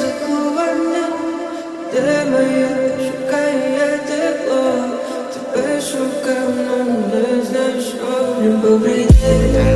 закохання, де моє? Шукає тепло, тебе шукав, не знайшов. Любов прийде.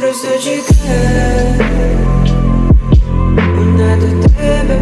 просто чекай. Вона до тебе